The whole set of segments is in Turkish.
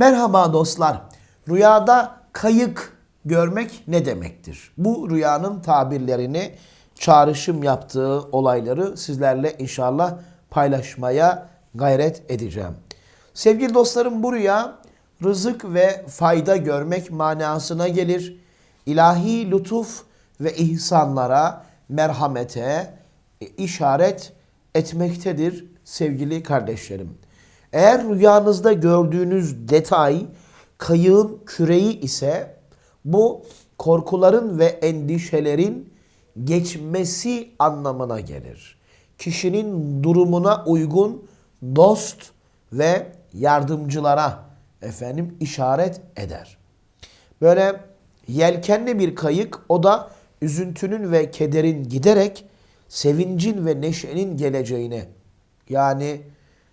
Merhaba dostlar. Rüyada kayık görmek ne demektir? Bu rüyanın tabirlerini, çağrışım yaptığı olayları sizlerle inşallah paylaşmaya gayret edeceğim. Sevgili dostlarım bu rüya rızık ve fayda görmek manasına gelir. İlahi lütuf ve ihsanlara, merhamete işaret etmektedir sevgili kardeşlerim. Eğer rüyanızda gördüğünüz detay kayığın küreği ise bu korkuların ve endişelerin geçmesi anlamına gelir. Kişinin durumuna uygun dost ve yardımcılara efendim işaret eder. Böyle yelkenli bir kayık o da üzüntünün ve kederin giderek sevincin ve neşenin geleceğine yani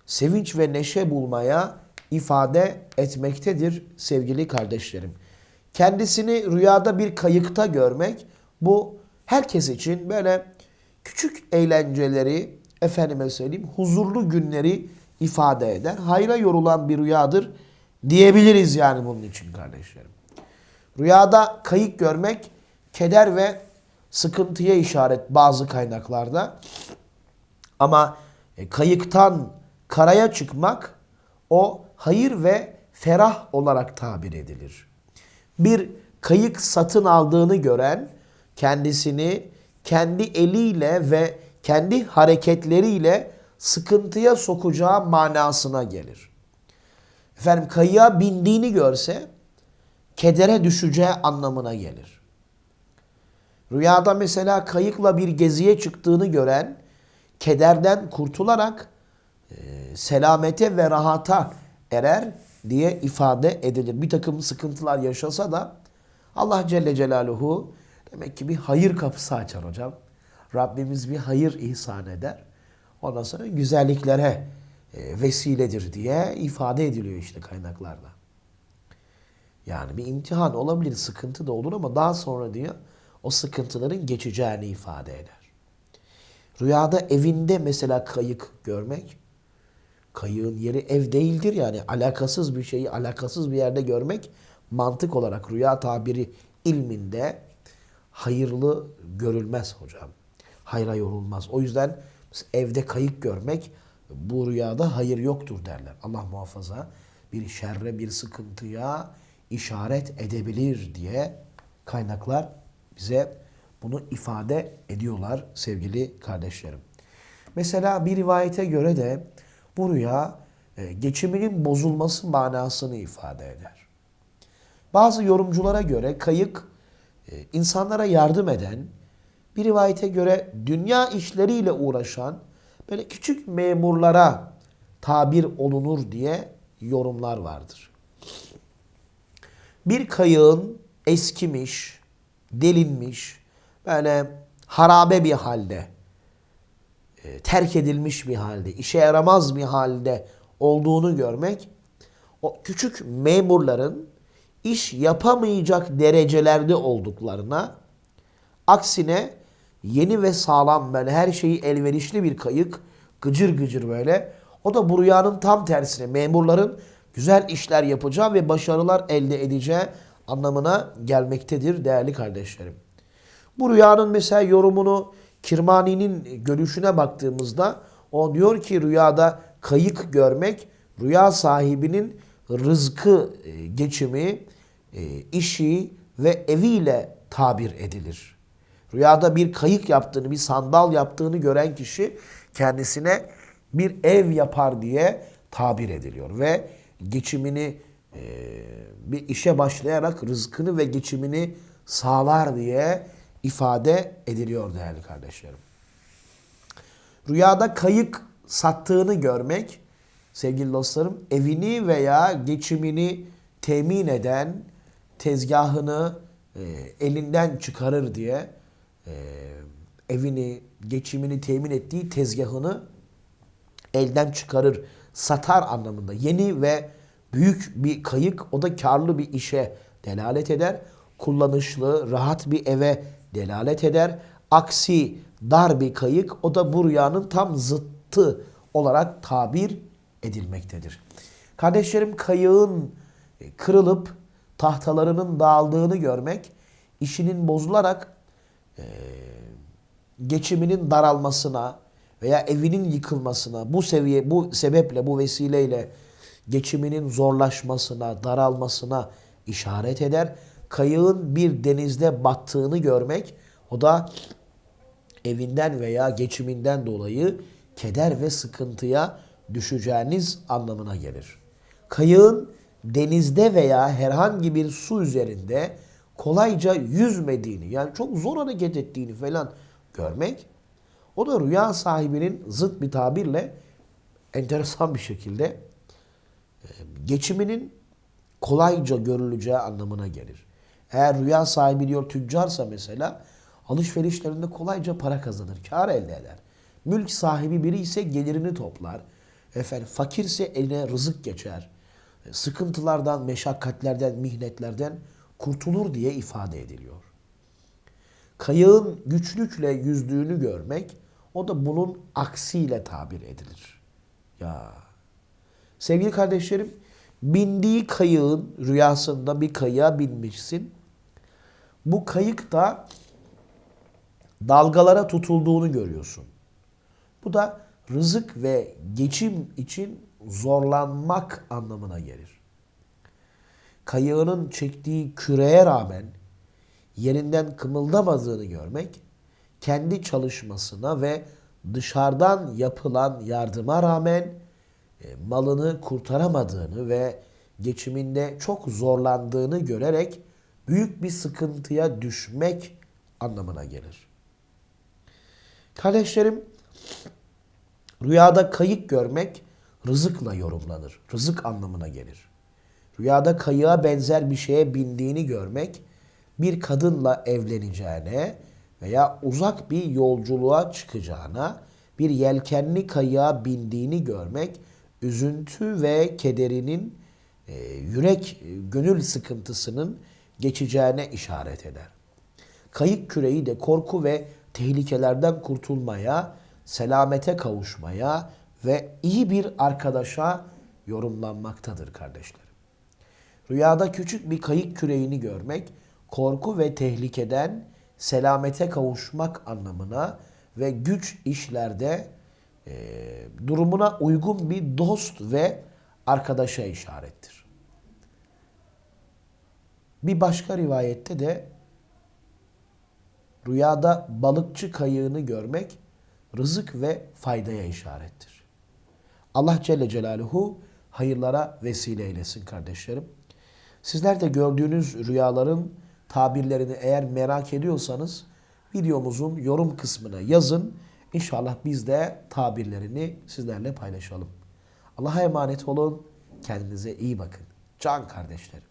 sevinç ve neşe bulmaya ifade etmektedir sevgili kardeşlerim. Kendisini rüyada bir kayıkta görmek bu herkes için böyle küçük eğlenceleri efendime söyleyeyim huzurlu günleri ifade eder. Hayra yorulan bir rüyadır diyebiliriz yani bunun için kardeşlerim. Rüyada kayık görmek keder ve sıkıntıya işaret bazı kaynaklarda. Ama e, kayıktan karaya çıkmak o hayır ve ferah olarak tabir edilir. Bir kayık satın aldığını gören kendisini kendi eliyle ve kendi hareketleriyle sıkıntıya sokacağı manasına gelir. Efendim kayığa bindiğini görse kedere düşeceği anlamına gelir. Rüyada mesela kayıkla bir geziye çıktığını gören kederden kurtularak selamete ve rahata erer diye ifade edilir. Bir takım sıkıntılar yaşasa da Allah Celle Celaluhu demek ki bir hayır kapısı açar hocam. Rabbimiz bir hayır ihsan eder. Ondan sonra güzelliklere e, vesiledir diye ifade ediliyor işte kaynaklarda. Yani bir imtihan olabilir, sıkıntı da olur ama daha sonra diyor o sıkıntıların geçeceğini ifade eder. Rüyada evinde mesela kayık görmek, kayığın yeri ev değildir yani alakasız bir şeyi alakasız bir yerde görmek mantık olarak rüya tabiri ilminde hayırlı görülmez hocam. Hayra yorulmaz. O yüzden evde kayık görmek bu rüyada hayır yoktur derler. Allah muhafaza bir şerre bir sıkıntıya işaret edebilir diye kaynaklar bize bunu ifade ediyorlar sevgili kardeşlerim. Mesela bir rivayete göre de bu rüya e, geçiminin bozulması manasını ifade eder. Bazı yorumculara göre kayık e, insanlara yardım eden, bir rivayete göre dünya işleriyle uğraşan böyle küçük memurlara tabir olunur diye yorumlar vardır. Bir kayığın eskimiş, delinmiş, böyle harabe bir halde, terk edilmiş bir halde, işe yaramaz bir halde olduğunu görmek, o küçük memurların iş yapamayacak derecelerde olduklarına, aksine yeni ve sağlam böyle her şeyi elverişli bir kayık, gıcır gıcır böyle, o da bu rüyanın tam tersine memurların güzel işler yapacağı ve başarılar elde edeceği anlamına gelmektedir değerli kardeşlerim. Bu rüyanın mesela yorumunu Kirmani'nin görüşüne baktığımızda o diyor ki rüyada kayık görmek rüya sahibinin rızkı e, geçimi, e, işi ve eviyle tabir edilir. Rüyada bir kayık yaptığını, bir sandal yaptığını gören kişi kendisine bir ev yapar diye tabir ediliyor ve geçimini e, bir işe başlayarak rızkını ve geçimini sağlar diye ifade ediliyor değerli kardeşlerim. Rüyada kayık sattığını görmek sevgili dostlarım evini veya geçimini temin eden tezgahını e, elinden çıkarır diye e, evini, geçimini temin ettiği tezgahını elden çıkarır, satar anlamında. Yeni ve büyük bir kayık o da karlı bir işe delalet eder. Kullanışlı, rahat bir eve delalet eder. Aksi dar bir kayık o da bu rüyanın tam zıttı olarak tabir edilmektedir. Kardeşlerim kayığın e, kırılıp tahtalarının dağıldığını görmek, işinin bozularak e, geçiminin daralmasına veya evinin yıkılmasına, bu seviye bu sebeple bu vesileyle geçiminin zorlaşmasına, daralmasına işaret eder. Kayığın bir denizde battığını görmek o da evinden veya geçiminden dolayı keder ve sıkıntıya düşeceğiniz anlamına gelir. Kayığın denizde veya herhangi bir su üzerinde kolayca yüzmediğini yani çok zor hareket ettiğini falan görmek o da rüya sahibinin zıt bir tabirle enteresan bir şekilde e, geçiminin kolayca görüleceği anlamına gelir. Eğer rüya sahibi diyor tüccarsa mesela alışverişlerinde kolayca para kazanır, kar elde eder. Mülk sahibi biri ise gelirini toplar. Efendim fakirse eline rızık geçer. E, Sıkıntılardan, meşakkatlerden, mihnetlerden kurtulur diye ifade ediliyor. Kayığın güçlükle yüzdüğünü görmek o da bunun aksiyle tabir edilir. Ya Sevgili kardeşlerim, bindiği kayığın rüyasında bir kayığa binmişsin. Bu kayık da dalgalara tutulduğunu görüyorsun. Bu da rızık ve geçim için zorlanmak anlamına gelir. Kayığının çektiği küreye rağmen yerinden kımıldamadığını görmek, kendi çalışmasına ve dışarıdan yapılan yardıma rağmen e, malını kurtaramadığını ve geçiminde çok zorlandığını görerek büyük bir sıkıntıya düşmek anlamına gelir. Kardeşlerim, rüyada kayık görmek rızıkla yorumlanır. Rızık anlamına gelir. Rüyada kayığa benzer bir şeye bindiğini görmek bir kadınla evleneceğine veya uzak bir yolculuğa çıkacağına bir yelkenli kayığa bindiğini görmek üzüntü ve kederinin e, yürek, e, gönül sıkıntısının geçeceğine işaret eder. Kayık küreği de korku ve tehlikelerden kurtulmaya, selamete kavuşmaya ve iyi bir arkadaşa yorumlanmaktadır kardeşlerim. Rüyada küçük bir kayık küreğini görmek, korku ve tehlikeden selamete kavuşmak anlamına ve güç işlerde e, durumuna uygun bir dost ve arkadaşa işarettir. Bir başka rivayette de rüyada balıkçı kayığını görmek rızık ve faydaya işarettir. Allah Celle Celaluhu hayırlara vesile eylesin kardeşlerim. Sizler de gördüğünüz rüyaların tabirlerini eğer merak ediyorsanız videomuzun yorum kısmına yazın. İnşallah biz de tabirlerini sizlerle paylaşalım. Allah'a emanet olun. Kendinize iyi bakın. Can kardeşlerim.